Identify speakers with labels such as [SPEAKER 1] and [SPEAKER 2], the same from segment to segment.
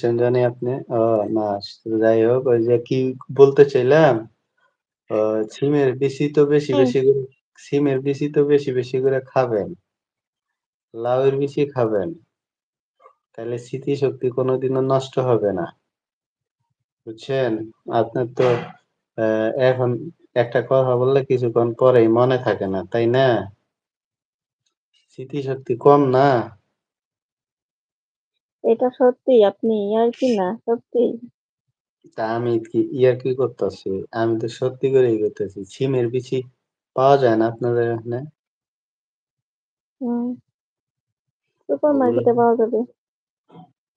[SPEAKER 1] বলছেন জানি আপনি? ও না যাই হোক ওই যে কি বলতে চাইলাম, সিমের বেশি তো বেশি, বেশি করে সিমের বেশি তো বেশি, বেশি করে খাবেন। লাউয়ের বেশি খাবেন। তাইলে স্মৃতিশক্তি কোনদিনও নষ্ট হবে না। বুঝছেন? আপনার তো এখন একটা কথা বললে কিছুক্ষণ পরেই মনে থাকে না, তাই না? স্মৃতিশক্তি কম না?
[SPEAKER 2] এটা সত্যি আপনি ইয়ার কি না, সত্যি।
[SPEAKER 1] তা আমি কি ইয়ার কি করতেছি আমি তো সত্যি করেই করতেছি সিমের বিচি পাওয়া যায় না আপনাদের এখানে?
[SPEAKER 2] হুম। সুপার মার্কেটে পাওয়া যাবে।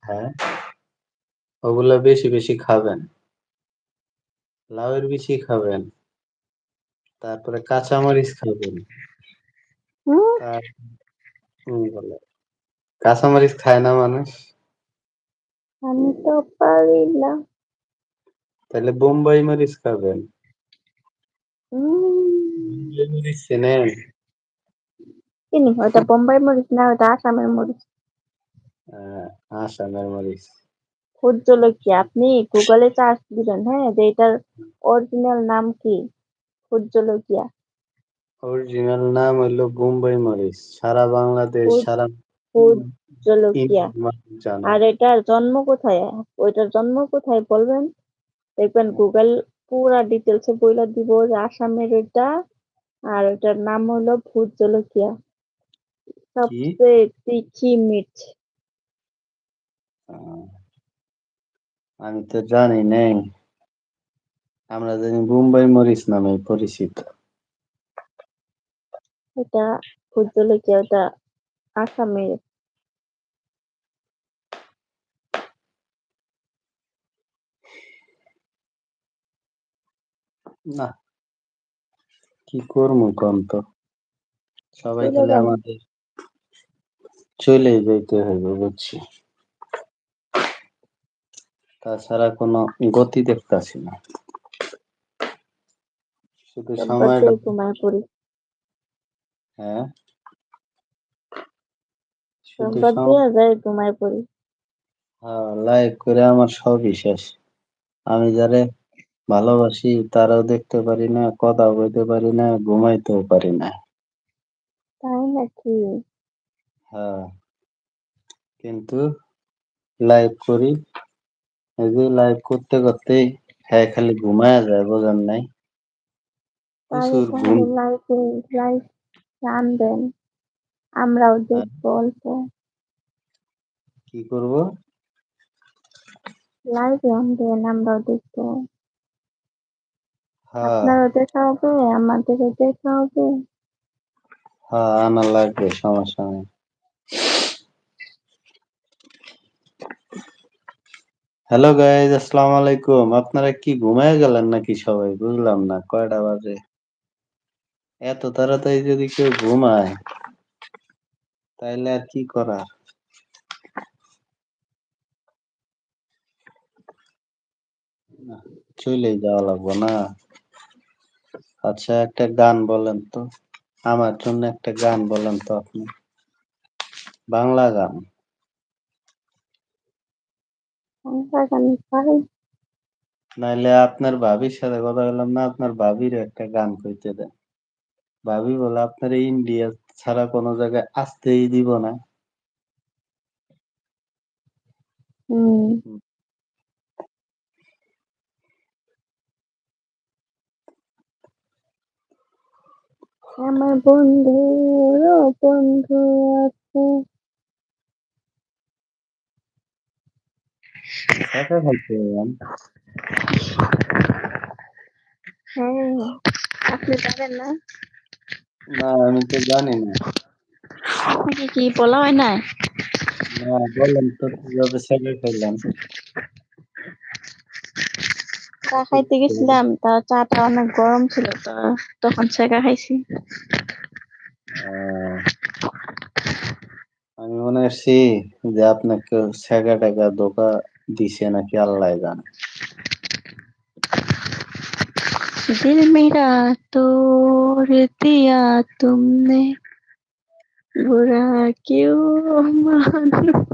[SPEAKER 1] হ্যাঁ? ওগুলা বেশি, বেশি খাবেন। লাউয়ের বিচি খাবেন। তারপরে কাঁচামরিচ খাবেন। কাঁচামরিচ খায় না মানুষ?
[SPEAKER 2] আমি তো পারি না।
[SPEAKER 1] তাইলে বোম্বাই মরিচ খাবেন। বোম্বাই মরিচ চেনেন?
[SPEAKER 2] চিনি। ওইটা বোম্বাই মরিচ না, ওইটা আসামের মরিচ।
[SPEAKER 1] হ্যাঁ, আসামের মরিচ।
[SPEAKER 2] ভোট জলকীয়া। আপনি গুগলে সার্চ দিবেন, হ্যাঁ? যে এটার অরিজিনাল নাম কি? ভোট জলকীয়া।
[SPEAKER 1] অরিজিনাল নাম হইল বোম্বাই মরিচ। সারা বাংলাদেশ, সারা
[SPEAKER 2] ভোট
[SPEAKER 1] উম
[SPEAKER 2] জলকীয়া।
[SPEAKER 1] ইন্ডিয়ার মানুষ জানে।
[SPEAKER 2] আর এটার জন্ম কোথায়? ওইটার জন্ম কোথায় বলবেন? দেখবেন গুগল পুরা ডিটেইলস এ বইলা দিব যে আসামের এটা আর এটার নাম হলো ভোট জলকীয়া। সবচেয়ে তিখি।
[SPEAKER 1] আ আমি তো জানি নাই। আমরা জানি বোম্বাই মরিচ নামে পরিচিত।
[SPEAKER 2] এটা ভোট জলকীয়া ওটা আসামের।
[SPEAKER 1] নাহ। কি কন তো? সবাই
[SPEAKER 2] চলে যান।
[SPEAKER 1] আমাদের চইলেই যাইতে হইবে বুঝছি। তাছাড়া কোন গতি দেখতাছি না। শুধু
[SPEAKER 2] পড়ি।
[SPEAKER 1] হ্যাঁ?
[SPEAKER 2] দিয়া পড়ি।
[SPEAKER 1] হ্যাঁ, লাইক করে আমার সবই শেষ। আমি যারে ভালোবাসি তারাও দেখতে পারি না, কথা কইতে পারি না, ঘুমাইতেও পারি না।
[SPEAKER 2] তাই নাকি?
[SPEAKER 1] হ্যাঁ। কিন্তু লাইভ করি। এই যে লাইভ করতে, করতেই হ্যাঁ খালি ঘুমায়া যায় বোঝেন নাই? প্রচুর ঘুম
[SPEAKER 2] তাহলে লাইভ গান দেন। আমরাও দেখব অল্প।
[SPEAKER 1] কি করব?
[SPEAKER 2] লাইভ গান দেন আমরাও দেখব।
[SPEAKER 1] হ্যাঁ,
[SPEAKER 2] আপনারও দেখা হবে, আমাদেরও দেখা হবে।
[SPEAKER 1] হ্যাঁ আনা লাগবে সমস্যা নাই। হ্যালো গাইস আসসালামু আলাইকুম। আপনারা কি ঘুমায়ে গেলেন নাকি সবাই? বুঝলাম না কয়টা বাজে? এত তাড়াতাড়ি যদি কেউ ঘুমায় তাইলে আর কি করার? চইলেই যাওয়া লাগবো না? আচ্ছা একটা গান বলেন তো। আমার জন্য একটা গান বলেন তো আপনি। বাংলা গান। নাইলে আপনার ভাবির সাথে কথা বললাম না, আপনার ভাবিরও একটা গান কইতে দেন। ভাবি বলে আপনারে ইন্ডিয়া ছাড়া কোন জায়গায় আসতেই দিব না।
[SPEAKER 2] হুম। আমার বন্ধুরও বন্ধু আছে। হ্যাঁ, আপনি জানেন না?
[SPEAKER 1] না আমি তো জানি না।
[SPEAKER 2] আপনাকে কি বলা হয় নাই?
[SPEAKER 1] না বলেন তো কীভাবে ছ্যাঁকা খাইলেন?
[SPEAKER 2] চা খাইতে গেছিলাম, তা চাটা অনেক গরম ছিল তো তখন ছ্যাঁকা খাইছি।
[SPEAKER 1] আমি মনে করছি যে আপনাকে কেউ ছ্যাঁকা-ট্যাঁকা দিছে নাকি আল্লাহই জানে।
[SPEAKER 2] Mirator, y
[SPEAKER 1] tiatum neuraque humano.